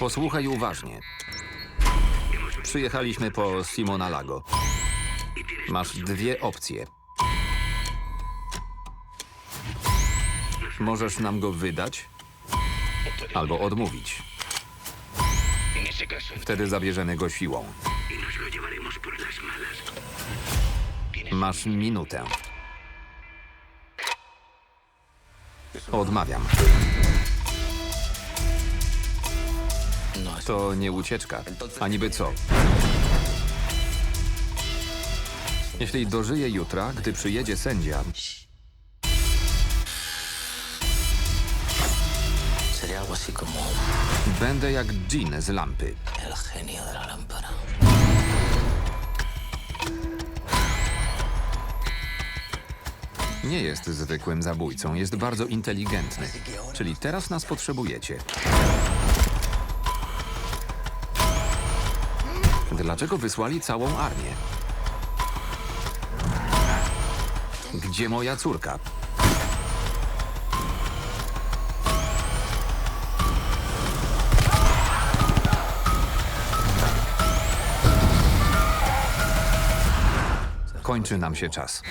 Posłuchaj uważnie. Przyjechaliśmy po Simona Lago. Masz dwie opcje. Możesz nam go wydać albo odmówić. Wtedy zabierzemy go siłą. Masz minutę. Odmawiam. To nie ucieczka. A niby co? Jeśli dożyję jutra, gdy przyjedzie sędzia, będę jak dżin z lampy. Nie jest zwykłym zabójcą, jest bardzo inteligentny. Czyli teraz nas potrzebujecie. Dlaczego wysłali całą armię? Gdzie moja córka? Kończy nam się czas.